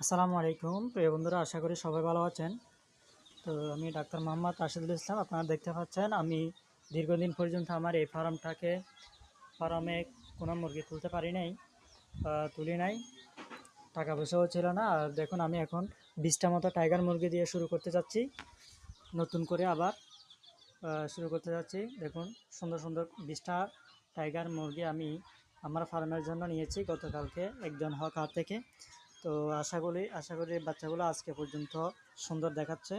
আসসালামু আলাইকুম। প্রিয় বন্ধুরা, আশা করি সবাই ভালো আছেন। তো আমি ডাক্তার মোহাম্মদ রাশিদুল ইসলাম, আপনারা দেখতে পাচ্ছেন, আমি দীর্ঘদিন পর্যন্ত আমার এই ফার্মটাকে, ফার্মে কোনো মুরগি তুলতে পারি নাই তুলি নাই, টাকা পয়সাও ছিল না। আর দেখুন, আমি এখন বিশটা মতো টাইগার মুরগি দিয়ে শুরু করতে যাচ্ছি, নতুন করে আবার শুরু করতে যাচ্ছি। দেখুন, সুন্দর সুন্দর বিশটা টাইগার মুরগি আমি আমার ফার্মের জন্য নিয়েছি। গতকালকে একজন হক হাত থেকে তো আশা করি আশা করি বাচ্চাগুলো আজকে পর্যন্ত সুন্দর দেখাচ্ছে।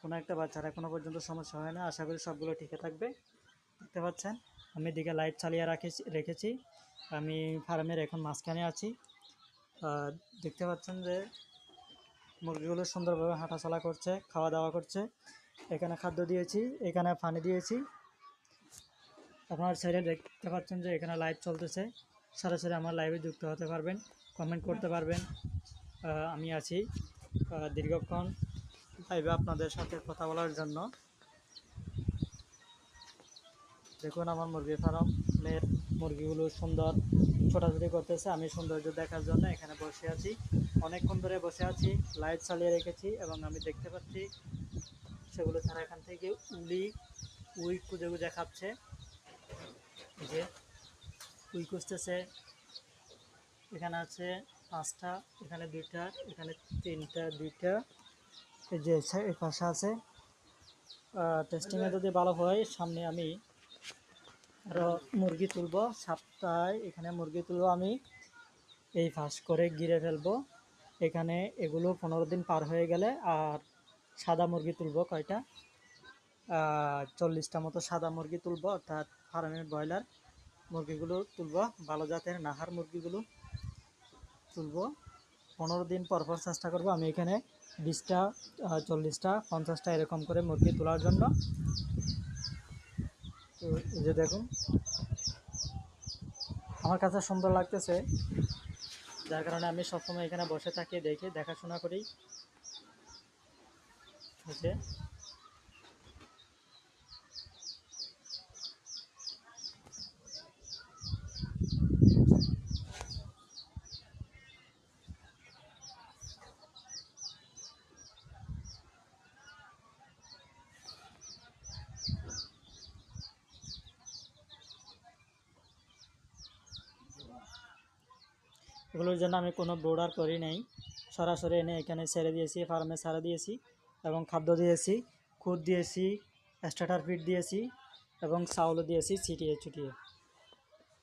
কোনো একটা বাচ্চার এখনও পর্যন্ত সমস্যা হয় না। আশা করি সবগুলো ঠিকই থাকবে। দেখতে পাচ্ছেন, আমি দিকে লাইট চালিয়ে রাখেছি, রেখেছি। আমি ফার্মের এখন মাঝখানে আছি। দেখতে পাচ্ছেন যে মুরগিগুলো সুন্দরভাবে হাঁটাচলা করছে খাওয়া দাওয়া করছে। এখানে খাদ্য দিয়েছি, এখানে পানি দিয়েছি। আপনার সাইডে দেখতে পাচ্ছেন যে এখানে লাইভ চলতেছে। সরাসরি আমার লাইভে যুক্ত হতে পারবেন। কমেন্ট করতে পারবেন। আমি আছি দীর্ঘক্ষণ লাইভে আপনাদের সাথে কথা বলার জন্য। দেখুন, আমার মুরগি ফার্মের মুরগিগুলো সুন্দর ছোটাছুটি করতেছে। আমি সৌন্দর্য দেখার জন্য এখানে বসে আছি। অনেকক্ষণ ধরে বসে আছি লাইট চালিয়ে রেখেছি এবং আমি দেখতে পাচ্ছি সেগুলো তারা এখান থেকে উলি, উই খুঁজে খুঁজে খাচ্ছে। যে উই খুঁজতেছে। এখানে আছে পাঁচটা, এখানে দুইটা, এখানে তিনটা, দুইটা। এই যে এই পাশে আছে। টেস্টিংয়ে যদি ভালো হয়, সামনে আমি আরও মুরগি তুলব। সপ্তাহে এখানে মুরগি তুলব আমি। এই ফাঁস করে গিরে ফেলব। এখানে এগুলো পনেরো দিন পার হয়ে গেলে আর সাদা মুরগি তুলব কয়টা? চল্লিশটা মতো সাদা মুরগি তুলব, অর্থাৎ ফার্মের ব্রয়লার মুরগিগুলো তুলব, ভালো জাতের নাহার মুরগিগুলো। তুলবো। পনেরো দিন পর পর চেষ্টা করব আমি এখানে বিশটা চল্লিশটা, পঞ্চাশটা এরকম করে মুরগি তোলার জন্য। যে দেখুন, আমার কাছে সুন্দর লাগতেছে, যার কারণে আমি সবসময় এখানে বসে থাকি, দেখি, দেখাশোনা করি। যে এগুলোর জন্য আমি কোনো বোর্ডার করি নাই। সরাসরি এনে এখানে ছেড়ে দিয়েছি ফার্মে ছাড়া দিয়েছি এবং খাদ্য দিয়েছি, খুদ দিয়েছি স্টার্টার ফিড দিয়েছি এবং চাউলও দিয়েছি ছিটিয়ে ছুটিয়ে।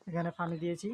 এখানে পানি দিয়েছি।